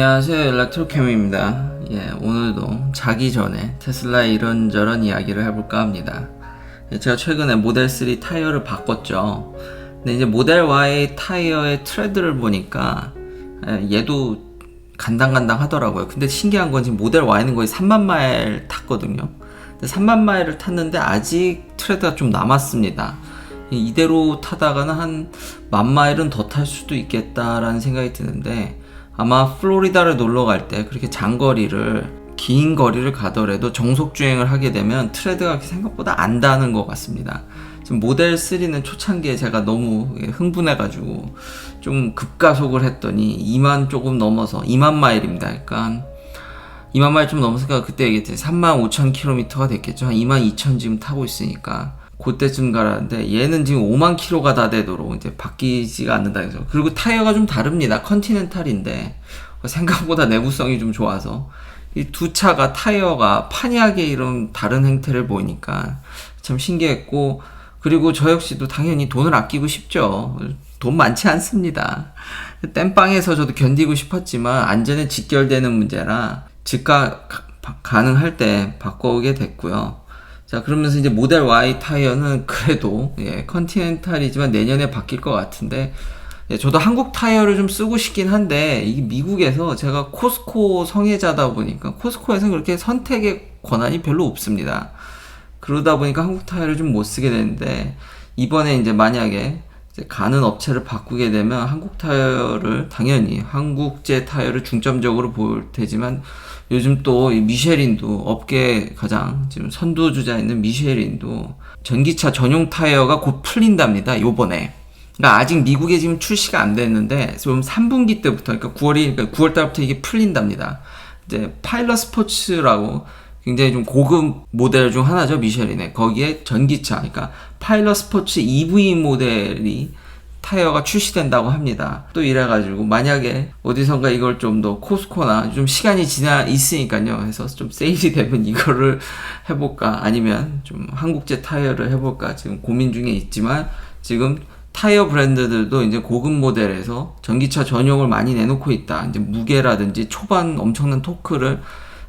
안녕하세요. 엘렉트로캠입니다. 예, 오늘도 자기 전에 테슬라의 이런저런 이야기를 해볼까 합니다. 예, 제가 최근에 모델 3 타이어를 바꿨죠. 근데 이제 모델 Y 타이어의 트레드를 보니까 예, 얘도 간당간당 하더라고요. 근데 신기한 건 지금 모델 Y는 거의 3만 마일 탔거든요. 근데 3만 마일을 탔는데 아직 트레드가 좀 남았습니다. 이- 이대로 타다가는 한 만 마일은 더 탈 수도 있겠다라는 생각이 드는데 아마 플로리다를 놀러 갈 때 그렇게 장거리를 긴 거리를 가더라도 정속 주행을 하게 되면 트레드가 생각보다 안 닿는 것 같습니다. 지금 모델 3는 초창기에 제가 너무 흥분해가지고 좀 급가속을 했더니 2만 조금 넘어서 2만 마일입니다. 그러니까 2만 마일 좀 넘었으니까 그때 얘기했지 3만 5천 킬로미터가 됐겠죠. 한 2만 2천 지금 타고 있으니까 그때쯤 가라는데 얘는 지금 5만 킬로가 다 되도록 이제 바뀌지가 않는다 해서 그리고 타이어가 좀 다릅니다. 컨티넨탈인데 생각보다 내구성이 좀 좋아서 이 두 차가 타이어가 판이하게 이런 다른 행태를 보이니까 참 신기했고 그리고 저 역시도 당연히 돈을 아끼고 싶죠. 돈 많지 않습니다. 땜빵에서 저도 견디고 싶었지만 안전에 직결되는 문제라 즉각 가- 가능할 때 바꿔오게 됐고요. 자 그러면서 이제 모델 Y 타이어는 그래도 예, 컨티넨탈이지만 내년에 바뀔 것 같은데 예, 저도 한국 타이어를 좀 쓰고 싶긴 한데 이게 미국에서 제가 코스코 성애자다 보니까 코스코에서는 그렇게 선택의 권한이 별로 없습니다. 그러다 보니까 한국 타이어를 좀 못 쓰게 되는데 이번에 이제 만약에 가는 업체를 바꾸게 되면 한국 타이어를 당연히 한국제 타이어를 중점적으로 볼 테지만 요즘 또이 미쉐린도 업계 가장 지금 선두주자 있는 미쉐린도 전기차 전용 타이어가 곧 풀린답니다. 요번에. 그러니까 아직 미국에 지금 출시가 안 됐는데 좀 3분기 때부터 그러니까 9월이 그러니까 9월 달부터 이게 풀린답니다. 이제 파일럿 스포츠라고 굉장히 좀 고급 모델 중 하나죠 미쉐린의 거기에 전기차 그러니까 파일럿 스포츠 EV 모델이 타이어가 출시된다고 합니다. 또 이래가지고 만약에 어디선가 이걸 좀 더 코스코나 좀 시간이 지나 있으니까요. 해서 좀 세일이 되면 이거를 해볼까 아니면 좀 한국제 타이어를 해볼까 지금 고민 중에 있지만 지금 타이어 브랜드들도 이제 고급 모델에서 전기차 전용을 많이 내놓고 있다. 이제 무게라든지 초반 엄청난 토크를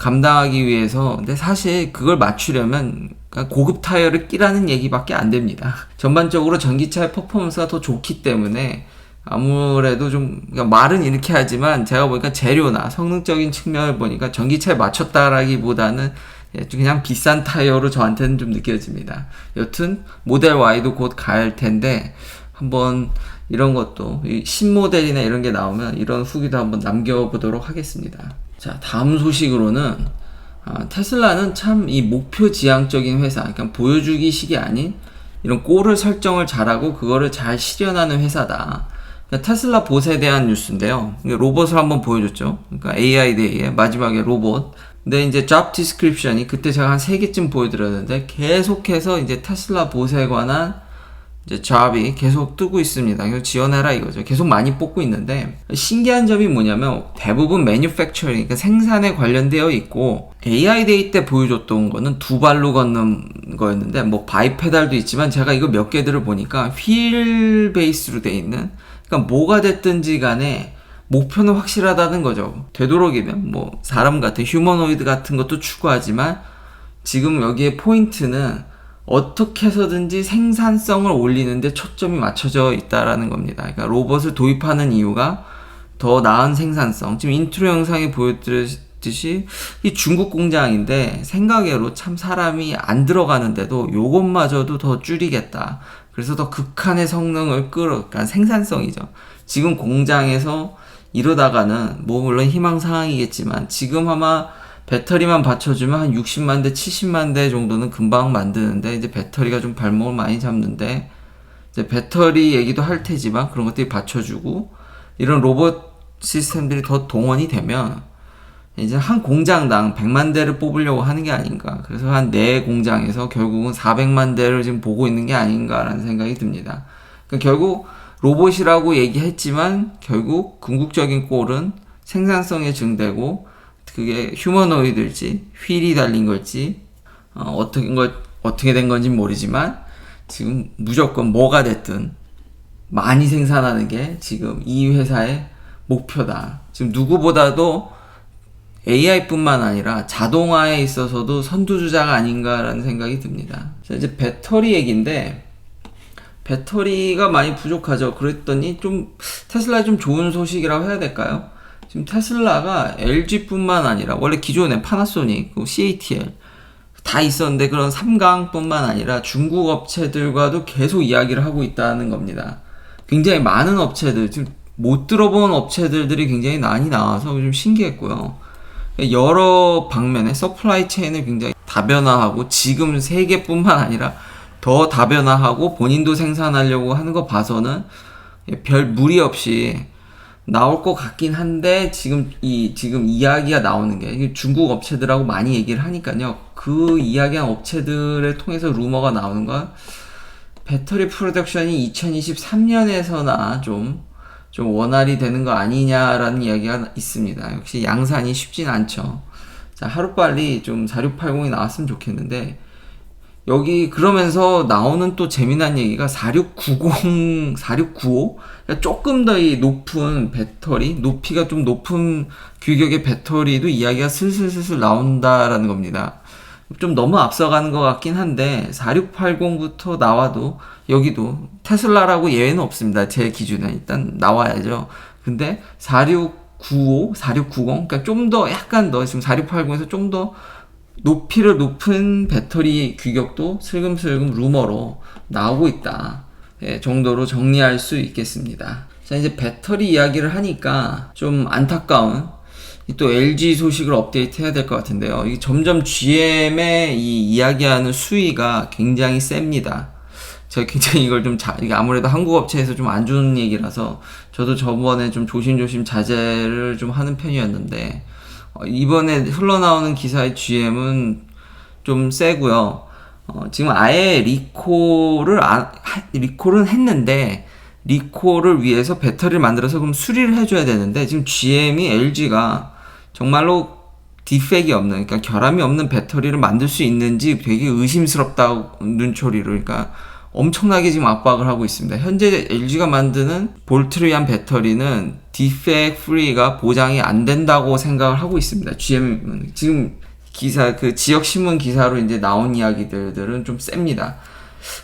감당하기 위해서 근데 사실 그걸 맞추려면 그러니까 고급 타이어를 끼라는 얘기밖에 안 됩니다. 전반적으로 전기차의 퍼포먼스가 더 좋기 때문에 아무래도 좀 그러니까 말은 이렇게 하지만 제가 보니까 재료나 성능적인 측면을 보니까 전기차에 맞췄다라기보다는 예, 좀 그냥 비싼 타이어로 저한테는 좀 느껴집니다. 여튼 모델 Y도 곧 갈 텐데 한번 이런 것도 이 신모델이나 이런 게 나오면 이런 후기도 한번 남겨보도록 하겠습니다. 자 다음 소식으로는 아, 테슬라는 참 이 목표 지향적인 회사, 그러니까 보여주기식이 아닌 이런 골을 설정을 잘하고 그거를 잘 실현하는 회사다. 그러니까 테슬라 봇에 대한 뉴스인데요. 로봇을 한번 보여줬죠. 그러니까 AI 데이의 마지막에 로봇. 근데 이제 job description이 그때 제가 한세 개쯤 보여드렸는데 계속해서 이제 테슬라 봇에 관한 이제 잡이 계속 뜨고 있습니다. 그래서 지원해라 이거죠. 계속 많이 뽑고 있는데 신기한 점이 뭐냐면 대부분 매뉴팩처링, 그러니까 생산에 관련되어 있고 AI 데이 때 보여줬던 거는 두 발로 걷는 거였는데 뭐 바이페달도 있지만 제가 이거 몇 개들을 보니까 휠 베이스로 돼 있는 그러니까 뭐가 됐든지 간에 목표는 확실하다는 거죠. 되도록이면 뭐 사람 같은 휴머노이드 같은 것도 추구하지만 지금 여기에 포인트는 어떻게 해서든지 생산성을 올리는데 초점이 맞춰져 있다라는 겁니다. 그러니까 로봇을 도입하는 이유가 더 나은 생산성. 지금 인트로 영상에 보여드렸듯이 이 중국 공장인데 생각외로 참 사람이 안 들어가는데도 요것마저도 더 줄이겠다. 그래서 더 극한의 성능을 끌어, 그러니까 생산성이죠. 지금 공장에서 이러다가는 뭐 물론 희망 사항이겠지만 지금 아마 배터리만 받쳐주면 한 60만 대, 70만 대 정도는 금방 만드는데 이제 배터리가 좀 발목을 많이 잡는데 이제 배터리 얘기도 할 테지만 그런 것들이 받쳐주고 이런 로봇 시스템들이 더 동원이 되면 이제 한 공장당 100만 대를 뽑으려고 하는 게 아닌가. 그래서 한 네 공장에서 결국은 400만 대를 지금 보고 있는 게 아닌가라는 생각이 듭니다. 그러니까 결국 로봇이라고 얘기했지만 결국 궁극적인 골은 생산성이 증대고 그게 휴머노이드일지 휠이 달린 걸지 어, 어떻게 걸 어떻게 된 건지 모르지만 지금 무조건 뭐가 됐든 많이 생산하는 게 지금 이 회사의 목표다. 지금 누구보다도 AI뿐만 아니라 자동화에 있어서도 선두주자가 아닌가라는 생각이 듭니다. 자, 이제 배터리 얘기인데 배터리가 많이 부족하죠. 그랬더니 좀 테슬라 좀 좋은 소식이라고 해야 될까요? 지금 테슬라가 LG뿐만 아니라 원래 기존에 파나소닉, 그 CATL 다 있었는데 그런 삼강뿐만 아니라 중국 업체들과도 계속 이야기를 하고 있다는 겁니다. 굉장히 많은 업체들 지금 못 들어본 업체들이 굉장히 많이 나와서 좀 신기했고요. 여러 방면의 서플라이 체인을 굉장히 다변화하고 지금 세계뿐만 아니라 더 다변화하고 본인도 생산하려고 하는 거 봐서는 별 무리 없이 나올 것 같긴 한데 지금 이 지금 이야기가 나오는 게 중국 업체들하고 많이 얘기를 하니까요. 그 이야기한 업체들을 통해서 루머가 나오는 건 배터리 프로덕션이 2023년에서나 좀, 좀 원활히 되는 거 아니냐라는 이야기가 있습니다. 역시 양산이 쉽진 않죠. 자, 하루빨리 좀 4680이 나왔으면 좋겠는데, 여기 그러면서 나오는 또 재미난 얘기가 4690, 4695? 그러니까 조금 더 이 높은 배터리, 높이가 좀 높은 규격의 배터리도 이야기가 슬슬슬슬 나온다라는 겁니다. 좀 너무 앞서가는 것 같긴 한데 4680부터 나와도 여기도 테슬라라고 예외는 없습니다. 제 기준에 일단 나와야죠. 근데 4695, 4690 그러니까 좀 더 약간 더 지금 4680에서 좀더 높이를 높은 배터리 규격도 슬금슬금 루머로 나오고 있다. 예, 정도로 정리할 수 있겠습니다. 자, 이제 배터리 이야기를 하니까 좀 안타까운 또 LG 소식을 업데이트 해야 될 것 같은데요. 이게 점점 GM의 이 이야기하는 수위가 굉장히 셉니다. 제가 굉장히 이걸 좀 자, 이게 아무래도 한국 업체에서 좀 안 좋은 얘기라서 저도 저번에 좀 조심조심 자제를 좀 하는 편이었는데 어, 이번에 흘러나오는 기사의 GM은 좀 세고요. 어, 지금 아예 리콜을 안, 하, 리콜은 했는데 리콜을 위해서 배터리를 만들어서 그럼 수리를 해줘야 되는데 지금 GM이 LG가 정말로 디펙이 없는 그러니까 결함이 없는 배터리를 만들 수 있는지 되게 의심스럽다는 처리를 그러니까 엄청나게 지금 압박을 하고 있습니다. 현재 LG가 만드는 볼트를 위한 배터리는 디펙 프리가 보장이 안 된다고 생각을 하고 있습니다. GM은 지금 기사 그 지역 신문 기사로 이제 나온 이야기들은 좀 셉니다.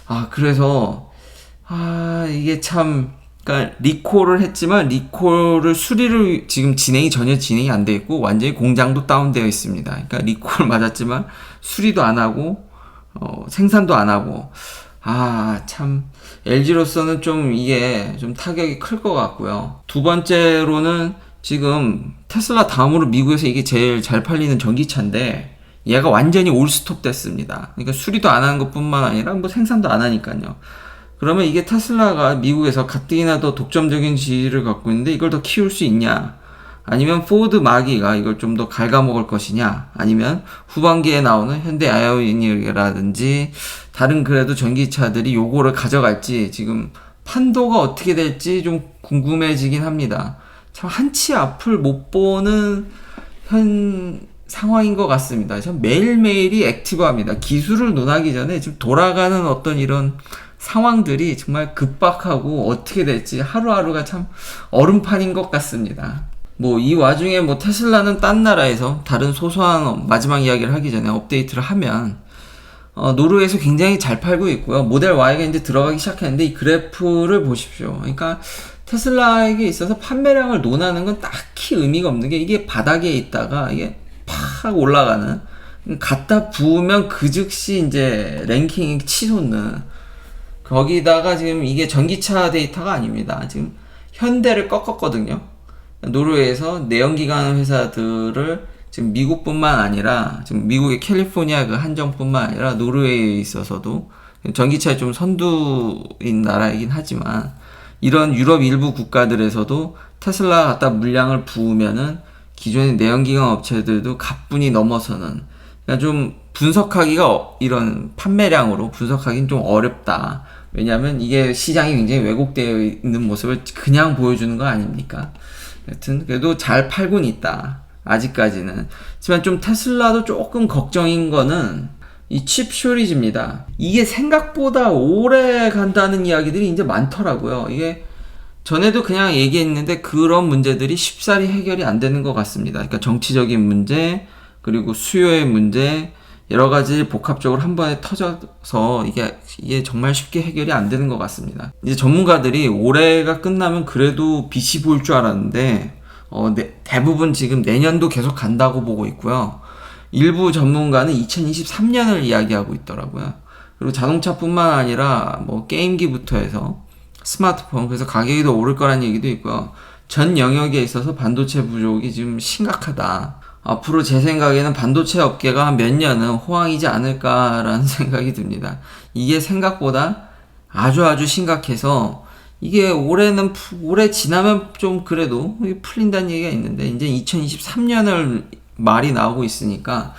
아 그래서 아 이게 참 그러니까 리콜을 했지만 리콜을 수리를 지금 진행이 전혀 진행이 안 돼 있고 완전히 공장도 다운되어 있습니다. 그러니까 리콜 맞았지만 수리도 안 하고 어, 생산도 안 하고 아, 참, LG로서는 좀 이게 좀 타격이 클 것 같고요. 두 번째로는 지금 테슬라 다음으로 미국에서 이게 제일 잘 팔리는 전기차인데 얘가 완전히 올스톱 됐습니다. 그러니까 수리도 안 하는 것 뿐만 아니라 뭐 생산도 안 하니까요. 그러면 이게 테슬라가 미국에서 가뜩이나 더 독점적인 지위를 갖고 있는데 이걸 더 키울 수 있냐? 아니면 포드 마기가 이걸 좀 더 갉아먹을 것이냐? 아니면 후반기에 나오는 현대 아이오닉이라든지 다른 그래도 전기차들이 요거를 가져갈지 지금 판도가 어떻게 될지 좀 궁금해지긴 합니다. 참 한치 앞을 못 보는 현 상황인 것 같습니다. 참 매일매일이 액티브합니다. 기술을 논하기 전에 지금 돌아가는 어떤 이런 상황들이 정말 급박하고 어떻게 될지 하루하루가 참 얼음판인 것 같습니다. 뭐 이 와중에 뭐 테슬라는 딴 나라에서 다른 소소한 마지막 이야기를 하기 전에 업데이트를 하면 어, 노르웨이에서 굉장히 잘 팔고 있고요. 모델 Y가 이제 들어가기 시작했는데 이 그래프를 보십시오. 그러니까 테슬라에게 있어서 판매량을 논하는 건 딱히 의미가 없는 게 이게 바닥에 있다가 이게 팍 올라가는 갖다 부으면 그 즉시 이제 랭킹이 치솟는 거기다가 지금 이게 전기차 데이터가 아닙니다. 지금 현대를 꺾었거든요. 노르웨이에서 내연기관 회사들을 지금 미국뿐만 아니라 지금 미국의 캘리포니아 그 한정뿐만 아니라 노르웨이에 있어서도 전기차에 좀 선두인 나라이긴 하지만 이런 유럽 일부 국가들에서도 테슬라 갖다 물량을 부으면은 기존의 내연기관 업체들도 가뿐히 넘어서는 그러니까 좀 분석하기가 이런 판매량으로 분석하기는 좀 어렵다. 왜냐하면 이게 시장이 굉장히 왜곡되어 있는 모습을 그냥 보여주는 거 아닙니까? 여튼 그래도 잘 팔곤 있다. 아직까지는. 하지만 좀 테슬라도 조금 걱정인 거는 이 칩 쇼리지입니다. 이게 생각보다 오래 간다는 이야기들이 이제 많더라고요. 이게 전에도 그냥 얘기했는데 그런 문제들이 쉽사리 해결이 안 되는 것 같습니다. 그러니까 정치적인 문제, 그리고 수요의 문제, 여러 가지 복합적으로 한 번에 터져서 이게, 이게 정말 쉽게 해결이 안 되는 것 같습니다. 이제 전문가들이 올해가 끝나면 그래도 빛이 보일 줄 알았는데, 어, 네, 대부분 지금 내년도 계속 간다고 보고 있고요. 일부 전문가는 2023년을 이야기하고 있더라고요. 그리고 자동차뿐만 아니라 뭐 게임기부터 해서 스마트폰 그래서 가격이 더 오를 거란 얘기도 있고요. 전 영역에 있어서 반도체 부족이 지금 심각하다. 앞으로 제 생각에는 반도체 업계가 몇 년은 호황이지 않을까라는 생각이 듭니다. 이게 생각보다 아주 아주 심각해서 이게 올해는 푸- 올해 지나면 좀 그래도 풀린다는 얘기가 있는데 이제 2023년을 말이 나오고 있으니까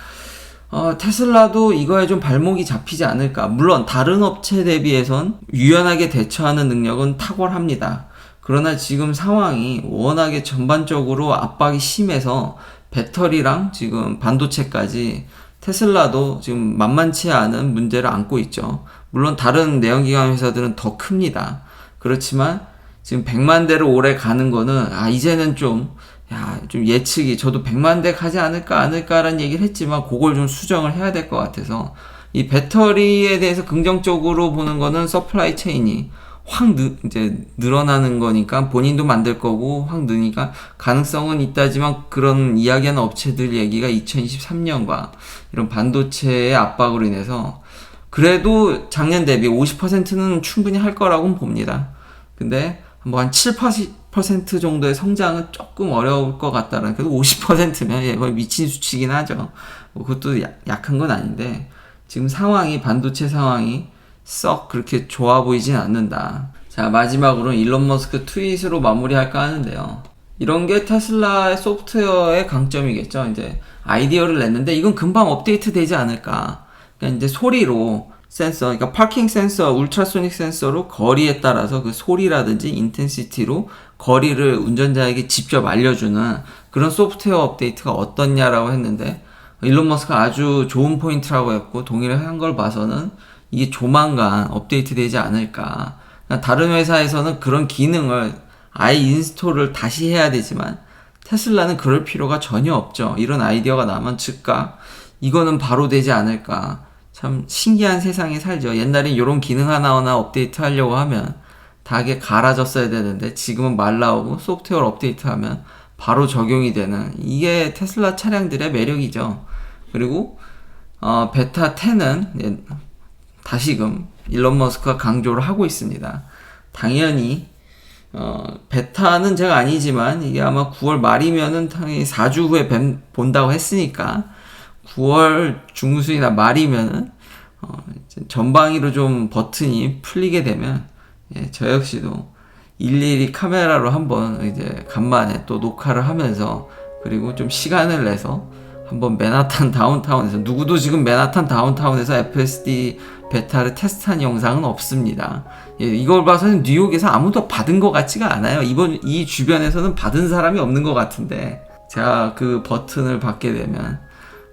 어, 테슬라도 이거에 좀 발목이 잡히지 않을까. 물론 다른 업체 대비해선 유연하게 대처하는 능력은 탁월합니다. 그러나 지금 상황이 워낙에 전반적으로 압박이 심해서 배터리랑 지금 반도체까지 테슬라도 지금 만만치 않은 문제를 안고 있죠. 물론 다른 내연기관 회사들은 더 큽니다. 그렇지만 지금 100만 대를 올해 가는 거는 아 이제는 좀 야, 좀 예측이 저도 100만 대 가지 않을까 않을까라는 얘기를 했지만 그걸 좀 수정을 해야 될 것 같아서 이 배터리에 대해서 긍정적으로 보는 거는 서플라이 체인이 확 느, 이제 늘어나는 거니까 본인도 만들 거고 확 느니까 가능성은 있다지만 그런 이야기하는 업체들 얘기가 2023년과 이런 반도체의 압박으로 인해서 그래도 작년 대비 50%는 충분히 할 거라고 봅니다. 근데 뭐한7% 정도의 성장은 조금 어려울 것 같다는 그래도 50%면 예, 거의 미친 수치긴 하죠. 뭐 그것도 약, 약한 건 아닌데 지금 상황이 반도체 상황이 썩 그렇게 좋아 보이진 않는다. 자 마지막으로 일론 머스크 트윗으로 마무리할까 하는데요. 이런 게 테슬라의 소프트웨어의 강점이겠죠. 이제 아이디어를 냈는데 이건 금방 업데이트 되지 않을까. 그러니까 이제 소리로 센서, 그러니까 파킹 센서, 울트라소닉 센서로 거리에 따라서 그 소리라든지 인텐시티로 거리를 운전자에게 직접 알려주는 그런 소프트웨어 업데이트가 어떻냐라고 했는데 일론 머스크가 아주 좋은 포인트라고 했고 동의를 한 걸 봐서는 이게 조만간 업데이트 되지 않을까. 그러니까 다른 회사에서는 그런 기능을 아예 인스톨을 다시 해야 되지만 테슬라는 그럴 필요가 전혀 없죠. 이런 아이디어가 나면 즉각 이거는 바로 되지 않을까. 참 신기한 세상에 살죠. 옛날엔 이런 기능 하나하나 업데이트 하려고 하면 다게 갈아졌어야 되는데 지금은 말 나오고 소프트웨어 업데이트하면 바로 적용이 되는 이게 테슬라 차량들의 매력이죠. 그리고 어, 베타 10은 다시금 일론 머스크가 강조를 하고 있습니다. 당연히 어, 베타는 제가 아니지만 이게 아마 9월 말이면은 당연히 4주 후에 뵌- 본다고 했으니까 9월 중순이나 말이면은 어, 전방위로 좀 버튼이 풀리게 되면 예, 저 역시도 일일이 카메라로 한번 이제 간만에 또 녹화를 하면서 그리고 좀 시간을 내서 한번 맨하탄 다운타운에서 누구도 지금 맨하탄 다운타운에서 FSD 베타를 테스트한 영상은 없습니다. 예, 이걸 봐서는 뉴욕에서 아무도 받은 것 같지가 않아요. 이번 이 주변에서는 받은 사람이 없는 것 같은데 제가 그 버튼을 받게 되면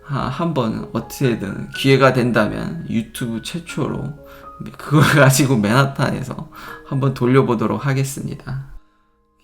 아, 한번 어떻게든 기회가 된다면 유튜브 최초로 그걸 가지고 맨하탄에서 한번 돌려보도록 하겠습니다.